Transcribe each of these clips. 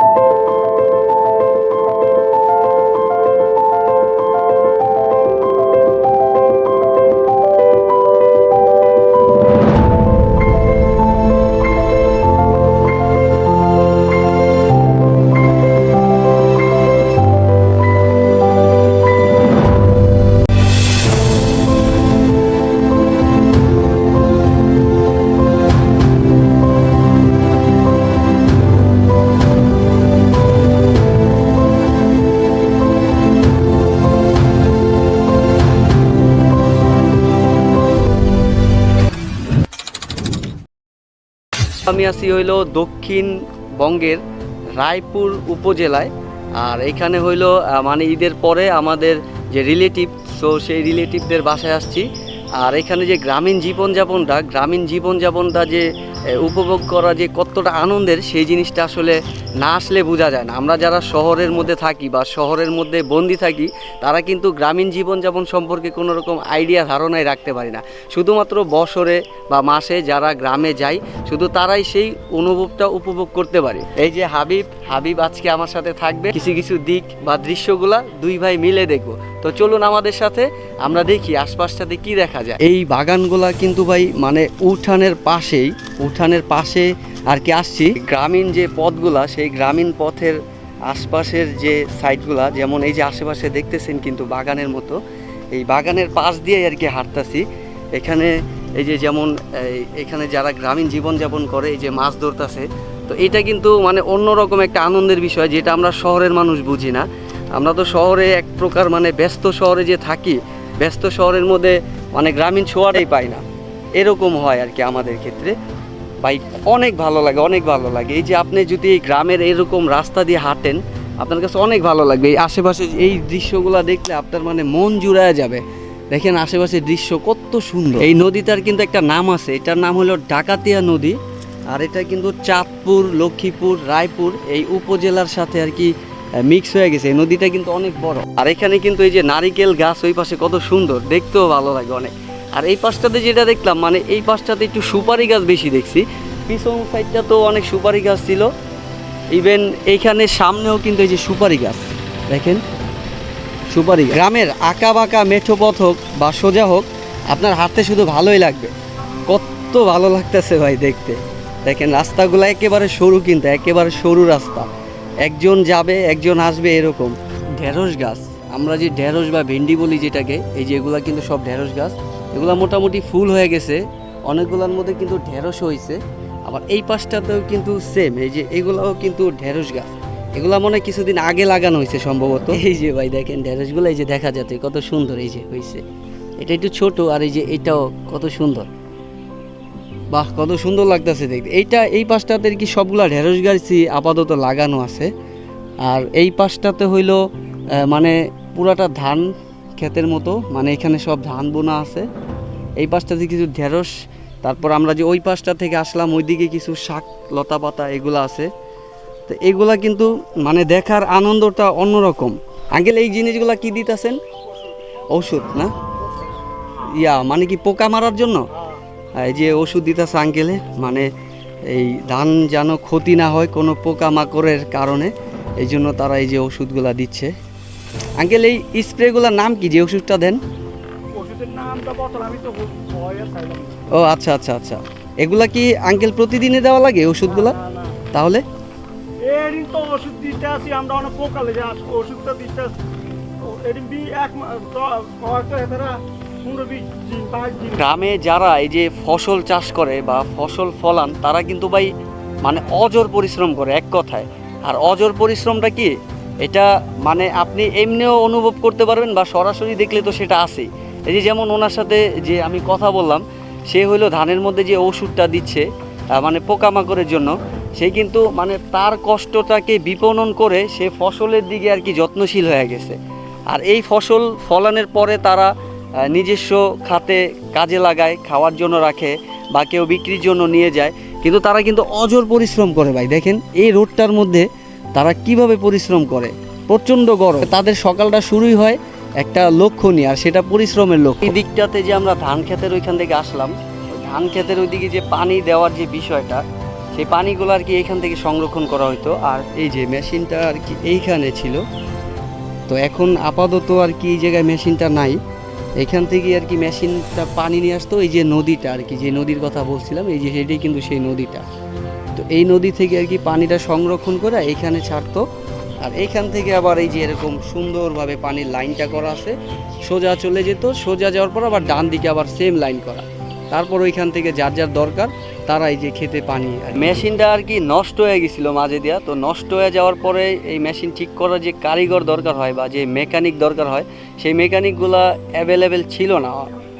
you আমি আছি হইল দক্ষিণবঙ্গের রায়পুর উপজেলায়। আর এখানে হইল মানে ঈদের পরে আমাদের যে রিলেটিভ সো সেই রিলেটিভদের বাসায় আসছি। আর এখানে যে গ্রামীণ জীবনযাপনটা গ্রামীণ জীবনযাপনটা যে উপভোগ করা যে কতটা আনন্দের, সেই জিনিসটা আসলে না আসলে বোঝা যায় না। আমরা যারা শহরের মধ্যে থাকি বা শহরের মধ্যে বন্দি থাকি, তারা কিন্তু গ্রামীণ জীবনযাপন সম্পর্কে কোনো রকম আইডিয়া, ধারণাই রাখতে পারি না। শুধুমাত্র বছরে বা মাসে যারা গ্রামে যায় শুধু তারাই সেই অনুভবটা উপভোগ করতে পারে। এই যে হাবিব হাবিব আজকে আমার সাথে থাকবে। কিছু কিছু দিক বা দৃশ্যগুলা দুই ভাই মিলে দেখব। তো চলুন আমাদের সাথে, আমরা দেখি আশপাশটাতে কি দেখা যায়। এই বাগানগুলা কিন্তু ভাই মানে উঠানের পাশেই উঠানের পাশে আর কি আসছি। গ্রামীণ যে পথগুলা, সেই গ্রামীণ পথের আশপাশের যে সাইডগুলা যেমন এই যে আশেপাশে দেখতেছেন কিন্তু বাগানের মতো, এই বাগানের পাশ দিয়ে আর কি হাঁটতাছি। এখানে এই যে যেমন এখানে যারা গ্রামীণ জীবনযাপন করে, এই যে মাছ ধরতেছে, তো এটা কিন্তু মানে অন্যরকম একটা আনন্দের বিষয়, যেটা আমরা শহরের মানুষ বুঝি না। আমরা তো শহরে এক প্রকার মানে ব্যস্ত শহরে যে থাকি, ব্যস্ত শহরের মধ্যে মানে গ্রামীণ ছোঁয়াটাই পাই না। এরকম হয় আর কি আমাদের ক্ষেত্রে। ভাই, অনেক ভালো লাগে, অনেক ভালো লাগে। এই যে আপনি যদি এই গ্রামের এরকম রাস্তা দিয়ে হাঁটেন, আপনার কাছে অনেক ভালো লাগবে। এই আশেপাশে এই দৃশ্যগুলো দেখলে আপনার মানে মন জুড়ায় যাবে। দেখেন আশেপাশের দৃশ্য কত সুন্দর। এই নদীটার কিন্তু একটা নাম আছে, এটার নাম হলো ডাকাতিয়া নদী। আর এটা কিন্তু চাঁদপুর, লক্ষ্মীপুর, রায়পুর, এই উপজেলার সাথে আর কি মিক্স হয়ে গেছে। এই নদীটা কিন্তু অনেক বড়। আর এখানে কিন্তু এই যে নারিকেল গাছ ওই পাশে কত সুন্দর, দেখতেও ভালো লাগে অনেক। আর এই পাশটাতে যেটা দেখলাম মানে এই পাশটাতে একটু সুপারি গাছ বেশি দেখছি। পিছন সাইডটা তো অনেক সুপারি গাছ ছিল। ইভেন এইখানে সামনেও কিন্তু এই যে সুপারি গাছ, দেখেন? সুপারি। গ্রামের আঁকা বাঁকা মেঠো পথ হোক বা সোজা হোক, আপনার হাঁটতে শুধু ভালোই লাগবে। কত ভালো লাগতেছে ভাই দেখতে। দেখেন, রাস্তাগুলো একেবারে সরু কিন্তু, একেবারে সরু রাস্তা। একজন যাবে, একজন আসবে এরকম। ঢেঁড়স গাছ, আমরা যে ঢেঁড়স বা ভেন্ডি বলি যেটাকে, এই যে কিন্তু সব ঢেঁড়স গাছ। এগুলা মোটামুটি ফুল হয়ে গেছে। অনেকগুলোর মধ্যে কিন্তু ঢেঁড়স হয়েছে আবার এই পাশটাতেও কিন্তু সেম এই যে এগুলাও কিন্তু ঢেঁড়স গাছ। এগুলা মনে হয় কিছুদিন আগে লাগানো হয়েছে সম্ভবত। এই যে ভাই দেখেন ঢেঁড়সগুলো এই যে দেখা যাচ্ছে কত সুন্দর এই যে হয়েছে এটা একটু ছোট আর এই যে এটাও কত সুন্দর। বাহ কত সুন্দর লাগতেছে দেখতে। এইটা এই পাশটাতে কি সবগুলা ঢেঁড়স গাছই আপাতত লাগানো আছে? আর এই পাশটাতে হইল মানে পুরাটা ধান ক্ষেতের মতো মানে এখানে সব ধান বোনা আছে। এই পাশটাতে কিছু ঢেঁড়স, তারপর আমরা যে ওই পাশটা থেকে আসলাম, ওইদিকে কিছু শাক, লতা পাতা এগুলো আছে। তো এগুলা কিন্তু মানে দেখার আনন্দটা অন্যরকম। আঙ্কেল, এই জিনিসগুলা কি দিতেছেন? ওষুধ না? ইয়া মানে কি পোকা মারার জন্য? এই যে ওষুধ দিতেছে আঙ্কেলে মানে এই ধান যেন ক্ষতি না হয় কোনো পোকা মাকড়ের কারণে, এই জন্য তারা এই যে ওষুধগুলা দিচ্ছে। আঙ্কেল এই স্প্রেগুলোর নাম কি? যে ওষুধটা দেন। ও আচ্ছা আচ্ছা আচ্ছা। এগুলা কি আঙ্কেল প্রতিদিনে দেওয়া লাগে ওষুধগুলা। তাহলে? এদিন তো ওষুধ দিতে আসি আমরা অনেক পোকালে যে ওষুধটা দিতে। এদিন বি এক হয়তো এরা গ্রামে যারা এই যে ফসল চাষ করে বা ফসল ফলান তারা কিন্তু ভাই মানে অজর পরিশ্রম করে এক কথায়। আর অজর পরিশ্রমটা কি? এটা মানে আপনি এমনিও অনুভব করতে পারবেন বা সরাসরি দেখলে তো সেটা আছেই। এই যে যেমন ওনার সাথে যে আমি কথা বললাম, সে হলো ধানের মধ্যে যে ওষুধটা দিচ্ছে মানে পোকামাকড়ের জন্য, সে কিন্তু মানে তার কষ্টটাকে বিপণন করে সে ফসলের দিকে আর কি যত্নশীল হয়ে গেছে। আর এই ফসল ফলানোর পরে তারা নিজস্ব খাতে কাজে লাগায়, খাওয়ার জন্য রাখে বা কেউ বিক্রির জন্য নিয়ে যায়। কিন্তু তারা কিন্তু অজর পরিশ্রম করে ভাই, দেখেন এই রোডটার মধ্যে তারা কীভাবে পরিশ্রম করে? প্রচণ্ড গরম। তাদের সকালটা শুরুই হয় একটা লক্ষ্য নিয়ে, আর সেটা পরিশ্রমের লক্ষ্য। এই দিকটাতে যে আমরা ধান ক্ষেতের ওইখান থেকে আসলাম ধান ক্ষেতের ওইদিকে যে পানি দেওয়ার যে বিষয়টা, সেই পানিগুলো আর কি এইখান থেকে সংরক্ষণ করা হতো আর এই যে মেশিনটা আর কি এইখানে ছিল, তো এখন আপাতত আর কি এই জায়গায় মেশিনটা নাই। এখান থেকে আর কি মেশিনটা পানি নিয়ে আসতো, এই যে নদীটা আর কি, যে নদীর কথা বলছিলাম, এই যে সেটাই কিন্তু সেই নদীটা। তো এই নদী থেকে আর কি পানিটা সংরক্ষণ করে এইখানে ছাড়তো। আর এইখান থেকে আবার এই যে এরকম সুন্দরভাবে পানির লাইনটা করা আছে, সোজা চলে যেত, সোজা যাওয়ার পর আবার ডান দিকে আবার সেম লাইন করা। তারপর ওইখান থেকে যার যার দরকার, তারা এই যে খেতে পানি মেশিনটা আর কি নষ্ট হয়ে গেছিল মাঝে দিয়া, তো নষ্ট হয়ে যাওয়ার পরে এই মেশিন ঠিক করার যে কারিগর দরকার হয় বা যে মেকানিক দরকার হয়, সেই মেকানিকগুলা অ্যাভেলেবেল ছিল না।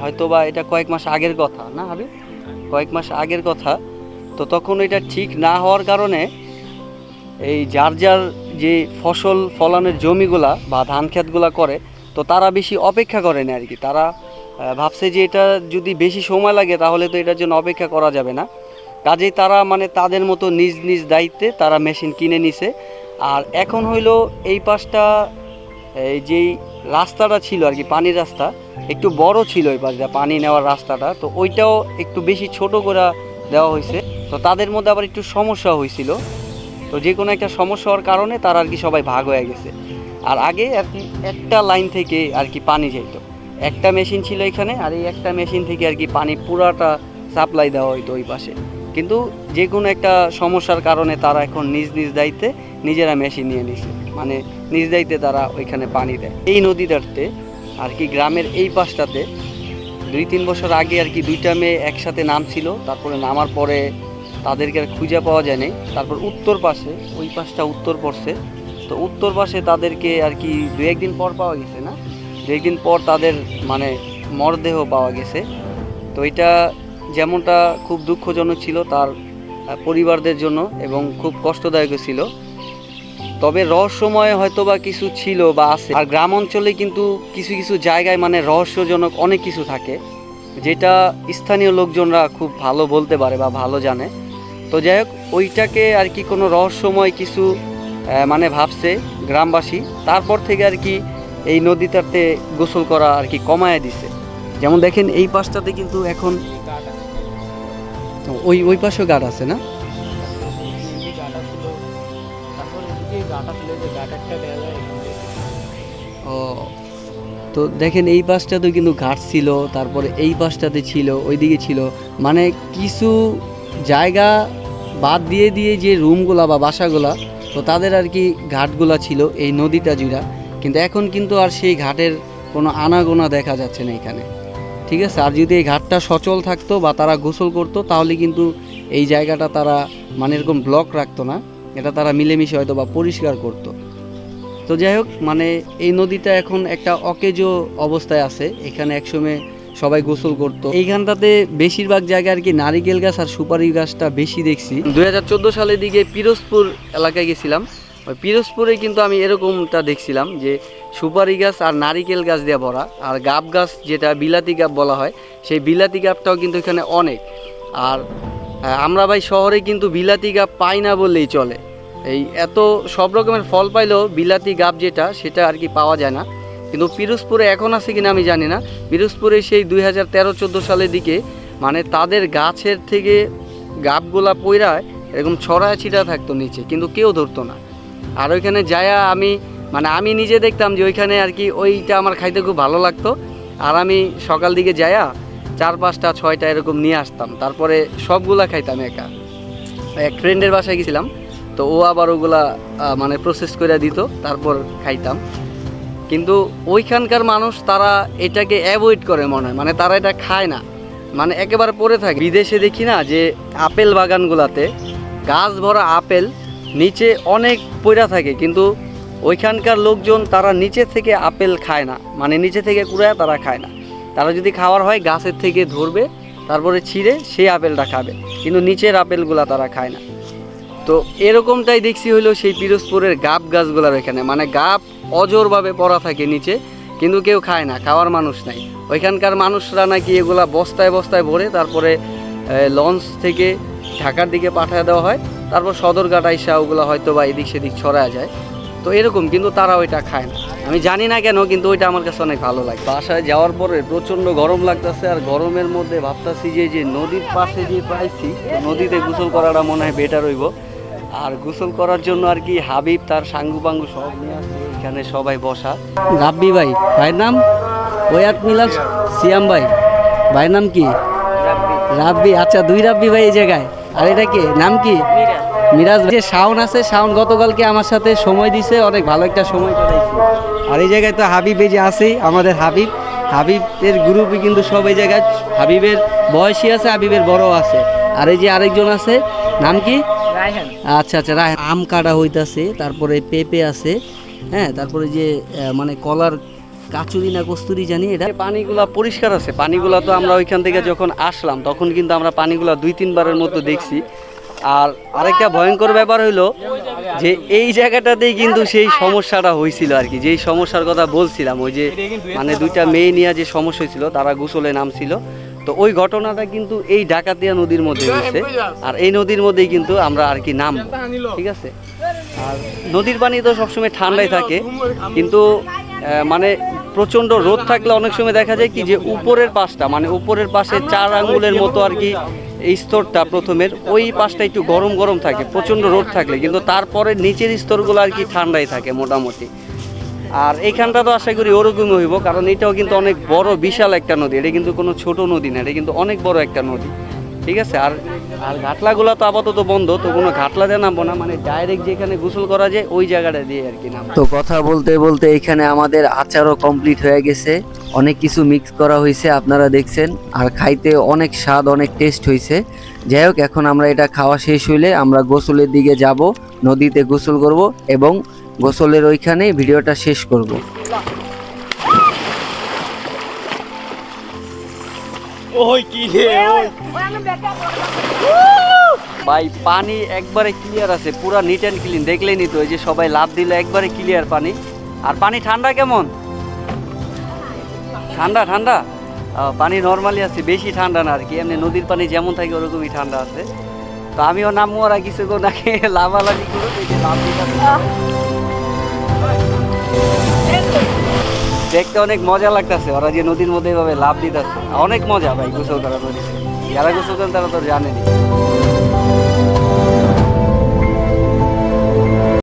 হয়তো বা এটা কয়েক মাস আগের কথা, না হবে? কয়েক মাস আগের কথা। তো তখন এটা ঠিক না হওয়ার কারণে এই যার যার যে ফসল ফলানোর জমিগুলা বা ধান ক্ষেতগুলা করে, তো তারা বেশি অপেক্ষা করে না আর কি তারা ভাবছে যে এটা যদি বেশি সময় লাগে তাহলে তো এটার জন্য অপেক্ষা করা যাবে না। কাজেই তারা মানে তাদের মতো নিজ নিজ দায়িত্বে তারা মেশিন কিনে নিছে। আর এখন হইল এই পাশটা, এই যেই রাস্তাটা ছিল আর কি পানির রাস্তা, একটু বড় ছিল এই পাশটা, পানি নেওয়ার রাস্তাটা, তো ওইটাও একটু বেশি ছোট করে দেওয়া হয়েছে। তো তাদের মধ্যে আবার একটু সমস্যা হয়েছিল। তো যে কোনো একটা সমস্যা হওয়ার কারণে তারা আর কি সবাই ভাগ হয়ে গেছে। আর আগে আর কি একটা লাইন থেকে আর কি পানি যেত একটা মেশিন ছিল এখানে আর এই একটা মেশিন থেকে আর কি পানি পুরাটা সাপ্লাই দেওয়া হইতো ওই পাশে। কিন্তু যে কোনো একটা সমস্যার কারণে তারা এখন নিজ নিজ দায়িত্বে নিজেরা মেশিন নিয়ে নিছে। মানে নিজ দায়িত্বে তারা ওইখানে পানি দেয়। এই নদীটাতে আর কি গ্রামের এই পাশটাতে দুই তিন বছর আগে আর কি দুইটা মেয়ে একসাথে নামছিল, তারপরে নামার পরে তাদেরকে আর খুঁজে পাওয়া যায় নাই। তারপর উত্তর পাশে, ওই পাশটা উত্তর পড়ছে। তো উত্তর পাশে তাদেরকে আর কি দু একদিন পর পাওয়া গেছে না? দু একদিন পর তাদের মানে মরদেহ পাওয়া গেছে। তো এটা যেমনটা খুব দুঃখজনক ছিল তার পরিবারদের জন্য এবং খুব কষ্টদায়ক ছিল। তবে রহস্যময় হয়তো বা কিছু ছিল বা আছে। আর গ্রাম অঞ্চলে কিন্তু কিছু কিছু জায়গায় মানে রহস্যজনক অনেক কিছু থাকে, যেটা স্থানীয় লোকজনরা খুব ভালো বলতে পারে বা ভালো জানে। তো যাই হোক, ওইটাকে আর কি কোনো রহস্যময় কিছু মানে ভাবছে গ্রামবাসী। তারপর থেকে আর কি এই নদীটাতে গোসল করা আর কি কমায় দিছে। যেমন দেখেন, এই পাশটাতে কিন্তু এখন ওই ওই পাশেও গাঢ় আছে না? ও, তো দেখেন এই পাশটাতেও কিন্তু ঘাট ছিল, তারপরে এই পাশটাতে ছিল, ওইদিকে ছিল। মানে কিছু জায়গা বাদ দিয়ে দিয়ে যে রুমগুলা বা বাসাগুলা, তো তাদের আর কি ঘাটগুলা ছিল এই নদীটা জুড়া। কিন্তু এখন কিন্তু আর সেই ঘাটের কোনো আনাগোনা দেখা যাচ্ছে না এখানে। ঠিক আছে? আর যদি এই ঘাটটা সচল থাকতো বা তারা গোসল করতো, তাহলে কিন্তু এই জায়গাটা তারা মানে এরকম ব্লক রাখতো না। এটা তারা মিলেমিশে হয়তো বা পরিষ্কার করতো। তো যাই হোক মানে এই নদীটা এখন একটা অকেজো অবস্থায় আছে। এখানে একসময় সবাই গোসল করতো। এইখানটাতে বেশিরভাগ জায়গায় আর কি নারিকেল গাছ আর সুপারি গাছটা বেশি দেখছি। দুই হাজার চোদ্দ সালের দিকে পিরোজপুর এলাকায় গেছিলাম। ওই পিরোজপুরে কিন্তু আমি এরকমটা দেখছিলাম যে সুপারি গাছ আর নারিকেল গাছ দিয়ে ভরা। আর গাব গাছ যেটা বিলাতি গাব বলা হয়, সেই বিলাতি গাবটাও কিন্তু এখানে অনেক। আর আমরা ভাই শহরে কিন্তু বিলাতি গাব পাই না বললেই চলে। এই এত সব রকমের ফল পাইলেও বিলাতি গাব যেটা, সেটা আর কি পাওয়া যায় না। কিন্তু পিরোজপুরে এখন আছে কিনা আমি জানি না। পিরোজপুরে সেই দুই হাজার তেরো চোদ্দ সালের দিকে মানে তাদের গাছের থেকে গাবগুলা পইরায় এরকম ছড়ায় ছিটা থাকতো নিচে, কিন্তু কেউ ধরতো না। আর ওইখানে যায়া আমি মানে আমি নিজে দেখতাম যে ওইখানে আর কি ওইটা আমার খাইতে খুব ভালো লাগতো। আর আমি সকাল দিকে যায়া চার পাঁচটা, ছয়টা এরকম নিয়ে আসতাম। তারপরে সবগুলা খাইতাম একা। এক ফ্রেন্ডের বাসায় গেছিলাম। তো ও আবার ওগুলা মানে প্রসেস করে দিত, তারপর খাইতাম। কিন্তু ওইখানকার মানুষ তারা এটাকে অ্যাভয়েড করে মনে হয় মানে তারা এটা খায় না। মানে একেবারে পড়ে থাকে। বিদেশে দেখি না যে আপেল বাগানগুলাতে গাছ ভরা আপেল নিচে অনেক পড়া থাকে, কিন্তু ওইখানকার লোকজন তারা নিচে থেকে আপেল খায় না। মানে নিচে থেকে কুড়ায় তারা খায় না। তারা যদি খাওয়ার হয়, গাছের থেকে ধরবে, তারপরে ছিঁড়ে সেই আপেলটা খাবে। কিন্তু নিচের আপেলগুলা তারা খায় না। তো এরকমটাই দেখছি হইল সেই পিরোজপুরের গাব গাছগুলার এখানে মানে গাব অজরভাবে পড়া থাকে নিচে, কিন্তু কেউ খায় না, খাওয়ার মানুষ নাই। ওইখানকার মানুষরা নাকি এগুলা বস্তায় বস্তায় ভরে তারপরে লঞ্চ থেকে ঢাকার দিকে পাঠিয়ে দেওয়া হয়। তারপর সদরঘাট আইসা ওগুলো হয়তো বা এদিক সেদিক ছড়ায় যায়। তো এরকম, কিন্তু তারা ওইটা খায় না। আমি জানি না কেন, কিন্তু ওইটা আমার কাছে অনেক ভালো লাগে। বাসায় যাওয়ার পরে প্রচণ্ড গরম লাগতেছে, আর গরমের মধ্যে ভাবতাছি যে যে নদীর পাশে যে পাইছি নদীতে গোসল করাটা মনে হয় বেটার হইব। আর গোসল করার জন্য আর কি হাবিব তার সাঙ্গু পাঙ্গু সব নিয়ে আসছে এখানে সবাই বসা। রাব্বি ভাই ভাইয়ের নাম? ওয়াত মিলাল সিয়াম ভাই ভাইয়ের নাম কি? রাব্বি। আচ্ছা দুই রাব্বি ভাই এই জায়গায়। আর এটা কি? নাম কি? মিরাজ। যে শাওন আছে শাওন গতকালকে আমার সাথে সময় দিছে অনেক ভালো একটা সময় কাটাইছে। আর এই জায়গায় তো হাবিব এই যে আছেই আমাদের হাবিব। হাবিবের গ্রুপই কিন্তু সব এই জায়গায় হাবিবের বয়সী আছে হাবিবের বড় আছে। আর এই যে আরেকজন আছে নাম কি? আচ্ছা আচ্ছা রায় আম কাটা হইতাছে তারপরে পেঁপে আছে হ্যাঁ তারপরে যে মানে কলার কাচুরি না কস্তুরি জানি এটা। পানিগুলা পরিষ্কার আছে পানিগুলা তো আমরা ওইখান থেকে যখন আসলাম তখন কিন্তু আমরা পানিগুলা দুই তিনবারের মতো দেখছি। আর আরেকটা ভয়ঙ্কর ব্যাপার হইল যে এই জায়গাটাতেই কিন্তু সেই সমস্যাটা হয়েছিল আর কি। যেই সমস্যার কথা বলছিলাম ওই যে মানে দুইটা মেয়ে নিয়ে যে সমস্যা হয়েছিল তারা গোসলে নামছিল। তো ওই ঘটনাটা কিন্তু এই ডাকাতিয়া নদীর মধ্যে হয়েছে। আর এই নদীর মধ্যেই কিন্তু আমরা আর কি নাম ঠিক আছে? আর নদীর পানি তো সবসময় ঠান্ডাই থাকে। কিন্তু মানে প্রচণ্ড রোদ থাকলে অনেক সময় দেখা যায় কি যে উপরের পাশটা মানে উপরের পাশে চার আঙ্গুলের মতো আর কি এই স্তরটা প্রথমের। ওই পাশটা একটু গরম গরম থাকে প্রচণ্ড রোদ থাকলে। কিন্তু তারপরে নিচের স্তরগুলো আর কি ঠান্ডাই থাকে মোটামুটি। আর এইখানটা তো আশা করি ওরকমই হইব, কারণ এটাও কিন্তু অনেক বড়, বিশাল একটা নদী। এটা কিন্তু কোনো ছোট নদী না, এটা কিন্তু অনেক বড় একটা নদী। ঠিক আছে? আর আর ঘাটলাগুলো তো আপাতত বন্ধ, তো কোনো ঘাটলা দিয়ে নামবো না মানে ডাইরেক্ট যেখানে গোসল করা যায়, ওই জায়গাটা দিয়ে আর কি নাম তো কথা বলতে বলতে এখানে আমাদের আচারও কমপ্লিট হয়ে গেছে। অনেক কিছু মিক্স করা হয়েছে আপনারা দেখছেন। আর খাইতে অনেক স্বাদ, অনেক টেস্ট হয়েছে যাই হোক, এখন আমরা এটা খাওয়া শেষ হইলে আমরা গোসলের দিকে যাব, নদীতে গোসল করব এবং গোসলের ওইখানে ভিডিওটা শেষ করব। ওই কি রে ভাই পানি একবারে ক্লিয়ার আছে পুরা নিট অ্যান্ড ক্লিন দেখলেই নি তো এই যে সবাই লাভ দিলে একবারে ক্লিয়ার পানি। আর পানি ঠান্ডা কেমন? ঠান্ডা ঠান্ডা? পানি নর্মালি আছে বেশি ঠান্ডা না আর কি এমনি নদীর পানি যেমন থাকে ওরকমই ঠান্ডা আছে। তো আমিও নামবো আর কিছু আগে লাভালাভি করো লাভ দিতাছে। দেখতে অনেক মজা লাগতেছে, ওরা যে নদীর মধ্যে এভাবে লাভ দিতেছে। অনেক মজা ভাই, গোসল করা নদীতে যারা গোসল করেন তারা তো জানেনি